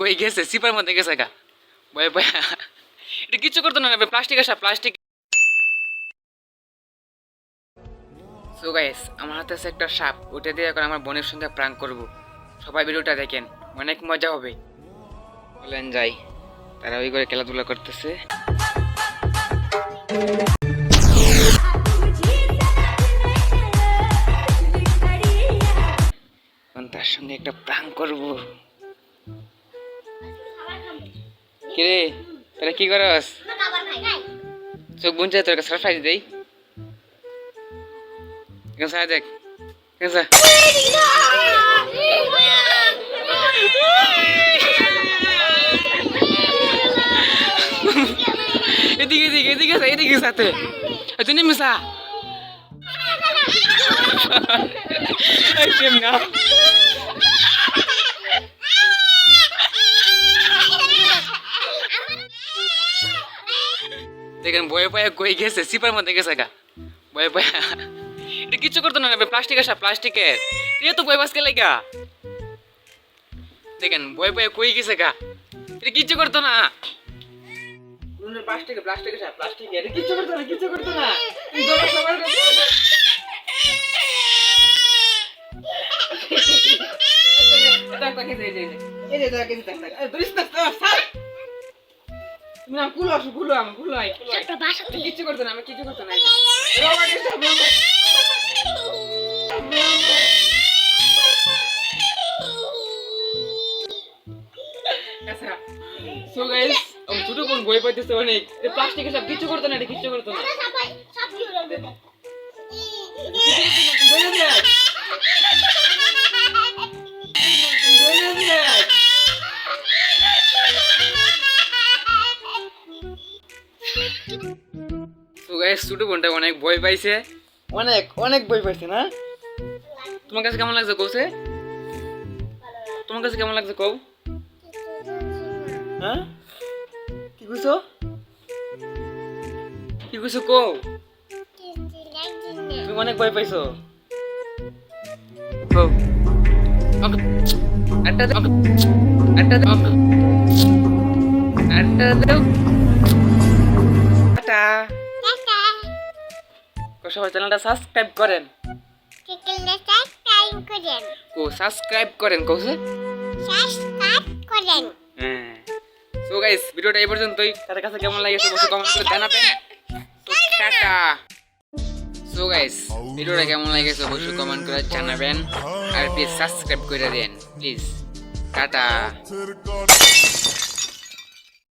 কই গেছে, সিপার মধ্যে গেছে গা। বয়ে ভয়ে এটা কিছু করতো না প্লাস্টিক আসা, প্লাস্টিক। সো গাইস আমার হাতে আছে একটা সাপ, ওটা দিয়ে এখন আমার বোনের সঙ্গে প্রাঙ্ক করব। সবাই ভিডিওটা দেখেন, অনেক মজা হবে। বলেন যাই, তারা ওই করে খেলাধুলা করতেছে। তার সঙ্গে একটা প্রাঙ্ক করব। কিরে তোরা কি করস? চোখ বুনছে তোর কাছে সারপ্রাইজ দেই। এখানে সারা দেখ এখানে সা। এদিকে এদিকে এদিকে সা, এদিকে সাথে তুই নেমে সা এই টেম দেখেন বয়ে পায়ে কই গেছে সিপার মধ্যে গেছে গা বয়ে পায়ে এটা কিচ্ছু করতো না প্লাস্টিক আসা প্লাস্টিকের তুই তো বয়ে বাস কে লাগা দেখেন বয়ে পায়ে কই গেছে গা এটা কিচ্ছু করতো না প্লাস্টিক প্লাস্টিক আসা প্লাস্টিক এটা কিচ্ছু করতো না কিচ্ছু করতো না তুই দৌড়া সবার কাছে তাক তাক এই যে, এই যে, এই যে, এই যে, তাক, না, কুলো আসো, কুলো আমার, কুলো আয়। কিচ্ছু করতো না, আমি কিচ্ছু করতো না। guys, আমার ছোট বোন বই পাইতেছে অনেক এটা প্লাস্টিক এসব কিচ্ছু করতো না এটা কিচ্ছু করতো না। তো গাইস ছোট বোনটা অনেক ভয় পাইছে। অনেক অনেক ভয় পাইছে না? তোমার কাছে কেমন লাগছে কৌছে? তোমার কাছে কেমন লাগছে কৌ হ্যাঁ? কি কইছো? কি কইছো কৌ তুমি অনেক ভয় পাইছো? কৌ ওকে। আটটা টাটা। সবাই চ্যানেলটা সাবস্ক্রাইব করেন। ও সাবস্ক্রাইব করেন কৌছে হ্যাঁ। সো গাইস ভিডিওটা এই পর্যন্তই। তাদের কাছে কেমন লাগেছে অবশ্যই কমেন্ট করে জানাবেন। টাটা। সো গাইস ভিডিওটা কেমন লাগেছে অবশ্যই কমেন্ট করে জানাবেন। আর প্লিজ সাবস্ক্রাইব করে দেন প্লিজ টাটা.